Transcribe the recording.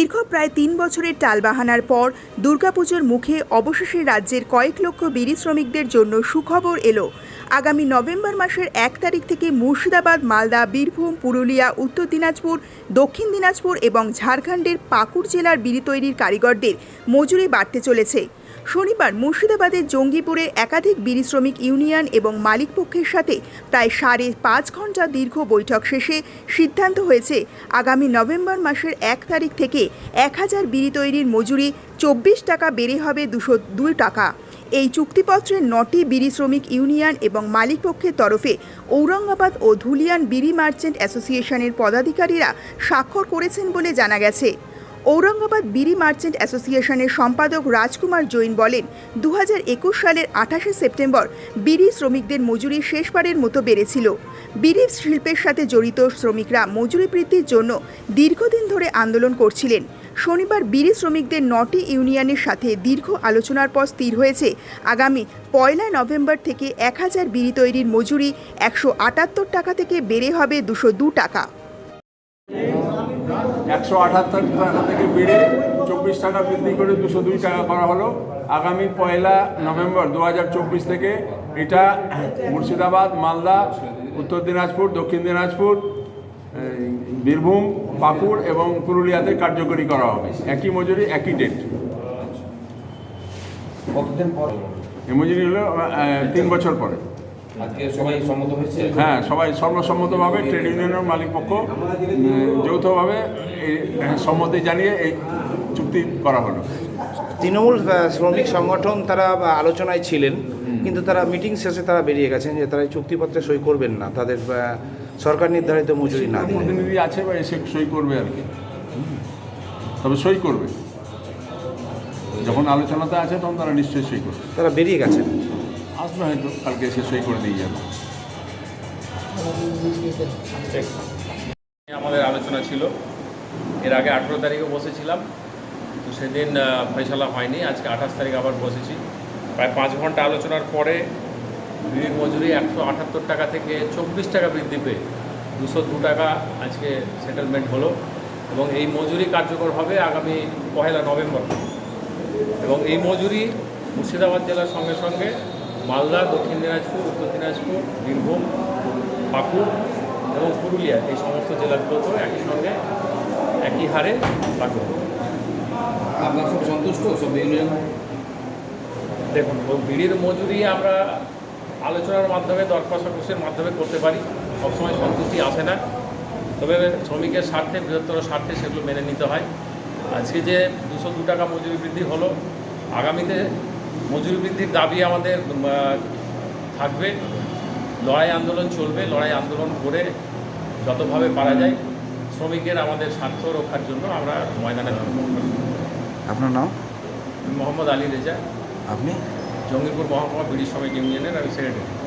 দীর্ঘ প্রায় তিন বছরের টালবাহানার পর দুর্গাপুজোর মুখে অবশেষে রাজ্যের কয়েক লক্ষ বিড়ি শ্রমিকদের জন্য সুখবর এলো। আগামী নভেম্বর মাসের এক তারিখ থেকে মুর্শিদাবাদ, মালদা, বীরভূম, পুরুলিয়া, উত্তর দিনাজপুর, দক্ষিণ দিনাজপুর এবং ঝাড়খণ্ডের পাকুড় জেলার বিড়ি তৈরির কারিগরদের মজুরি বাড়তে চলেছে। শনিবার মুর্শিদাবাদের জঙ্গিপুরে একাধিক বিড়ি শ্রমিক ইউনিয়ন এবং মালিক পক্ষের সাথে প্রায় সাড়ে পাঁচ ঘণ্টা দীর্ঘ বৈঠক শেষে সিদ্ধান্ত হয়েছে, আগামী নভেম্বর মাসের এক তারিখ থেকে এক হাজার বিড়ি তৈরির মজুরি চব্বিশ টাকা বেড়ে হবে দুশো দুই টাকা। এই চুক্তিপত্রে নটি বিড়ি শ্রমিক ইউনিয়ন এবং মালিকপক্ষের তরফে ঔরঙ্গাবাদ ও ধুলিয়ান বিড়ি মার্চেন্ট অ্যাসোসিয়েশনের পদাধিকারীরা স্বাক্ষর করেছেন বলে জানা গেছে। ঔরঙ্গাবাদ বিড়ি মার্চেন্ট অ্যাসোসিয়েশনের সম্পাদক রাজকুমার জৈন বলেন দু হাজার একুশ সালের আঠাশে সেপ্টেম্বর বিড়ি শ্রমিকদের মজুরি শেষবারের মতো বেড়েছিল। বিড়ি শিল্পের সাথে জড়িত শ্রমিকরা মজুরি বৃদ্ধির জন্য দীর্ঘদিন ধরে আন্দোলন করছিলেন। শনিবার বিড়ি শ্রমিকদের নটি ইউনিয়নের সাথে দীর্ঘ আলোচনার পর স্থির হয়েছে। আগামী পয়লা নভেম্বর থেকে এক হাজার বিড়ি তৈরির মজুরি একশো আটাত্তর টাকা থেকে বেড়ে হবে দুশো দু টাকা। একশো আটাত্তর টাকা থেকে বেড়ে চব্বিশ টাকা বৃদ্ধি করে দুশো দুই টাকা করা হলো। আগামী পয়লা নভেম্বর দু চব্বিশ থেকে এটা মুর্শিদাবাদ মালদা উত্তর দিনাজপুর দক্ষিণ দিনাজপুর বীরভূম পাকুড় এবং পুরুলিয়াতে কার্যকরী করা হবে। একই মজুরি একই ডেট কতদিন পর? এই মজুরি হলো তিন বছর পরে। আজকে সবাই সম্মত হয়েছে? হ্যাঁ সবাই সর্বসম্মতভাবে ট্রেড ইউনিয়নের মালিক পক্ষ যৌথভাবে এই সম্মতি জানিয়ে এই চুক্তি করা হলো। তৃণমূল শ্রমিক সংগঠন তারা আলোচনায় ছিলেন কিন্তু তারা মিটিং শেষে তারা বেরিয়ে গেছেন যে তারা চুক্তিপত্রে সই করবেন না তাদের সরকার নির্ধারিত মজুরি না প্রতিনিধি আছে বা এসে সই করবে আর কি। তবে সই করবে। যখন আলোচনাতে আছে তখন তারা নিশ্চয়ই সই করবে। তারা বেরিয়ে গেছেন। আসবে হয়তো কালকে এসে সই করে দিয়ে যাবে। আমাদের আলোচনা ছিল। এর আগে আঠেরো তারিখে বসেছিলাম। তো সেদিন আহ, ফয়সালা হয়নি। আজকে আঠাশ তারিখ আবার বসেছি। প্রায় পাঁচ ঘণ্টা আলোচনার পরে বিড়ির মজুরি একশো আটাত্তর টাকা থেকে চব্বিশ টাকা বৃদ্ধি পেয়ে দুশো দু টাকা আজকে সেটেলমেন্ট হলো এবং এই মজুরি কার্যকর হবে আগামী পহেলা নভেম্বর। এবং এই মজুরি মুর্শিদাবাদ জেলার সঙ্গে সঙ্গে মালদা দক্ষিণ দিনাজপুর উত্তর দিনাজপুর বীরভূম পাকুড় এবং পুরুলিয়া এই সমস্ত জেলাগুলোতেও একই সঙ্গে একই হারে লাগু হবে। আপনার সব সন্তুষ্ট? সব ইউনিয়ন দেখুন বিড়ির মজুরি আমরা আলোচনার মাধ্যমে দর কষাকষির মাধ্যমে করতে পারি। সবসময় সন্তুষ্টি আসে না। তবে শ্রমিকের স্বার্থে বৃহত্তর স্বার্থে সেগুলো মেনে নিতে হয়। আজকে যে দুশো দু টাকা মজুরি বৃদ্ধি হলো আগামীতে মজুরি বৃদ্ধির দাবি আমাদের থাকবে। লড়াই আন্দোলন চলবে লড়াই আন্দোলন করে যতভাবে পারা যায় শ্রমিকের আমাদের স্বার্থ রক্ষার জন্য আমরা ময়দানে। আপনার নাম? মোহাম্মদ আলী রেজা। আপনি? জঙ্গিপুর মহকুমা বিড়ি শ্রমিক ইউনিয়নের আমি সেক্রেটারি।